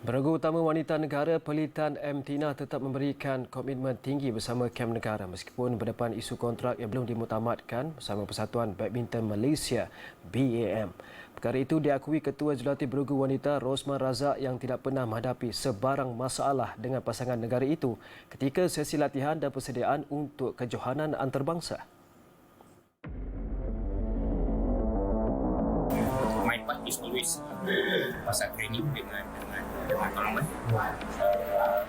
Beregu utama wanita negara Pelitan M. Tina tetap memberikan komitmen tinggi bersama kem negara meskipun berdepan isu kontrak yang belum dimutamatkan bersama Persatuan Badminton Malaysia BAM. Perkara itu diakui Ketua Jurulatih Beregu Wanita Rosman Razak yang tidak pernah menghadapi sebarang masalah dengan pasangan negara itu ketika sesi latihan dan persediaan untuk kejohanan antarabangsa. My part is always uh, pasal training dengan dengan tournament. Uh,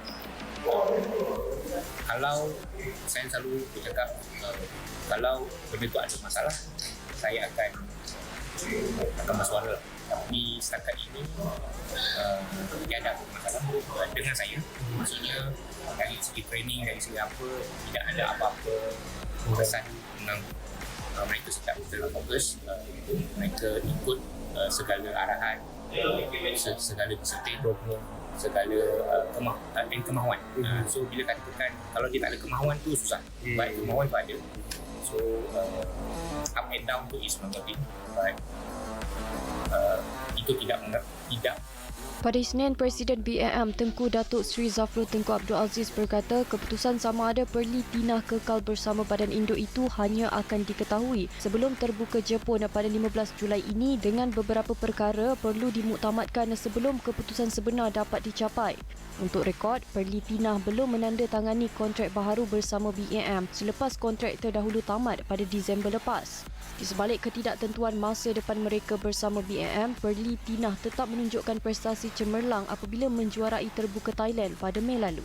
kalau saya selalu bercakap uh, kalau benda tu ada masalah saya akan akan bersuara tapi setakat ini uh, tiada masalah dengan saya. Maksudnya dari segi training dari segi apa tidak ada apa-apa kesan tentang uh, mereka sedang dalam fokus uh, mereka ikut uh, segala arahan uh, se- segala disiplin segala uh, kemah uh, dan kemahuan uh, so bila katakan kalau dia tak ada kemahuan tu susah. Baik kemahuan tu ada. So uh, up and down tu is one thing but uh, itu tidak tidak Pada Isnin, Presiden BAM Tengku Datuk Seri Zafrul Tengku Abdul Aziz berkata keputusan sama ada Perli Tina kekal bersama badan induk itu hanya akan diketahui sebelum terbuka Jepun pada 15 Julai ini dengan beberapa perkara perlu dimuktamadkan sebelum keputusan sebenar dapat dicapai. Untuk rekod, Perli Tina belum menandatangani kontrak baharu bersama BAM selepas kontrak terdahulu tamat pada Disember lepas. Di sebalik ketidaktentuan masa depan mereka bersama BAM, Perli Tina tetap menunjukkan prestasi cemerlang apabila menjuarai terbuka Thailand pada Mei lalu.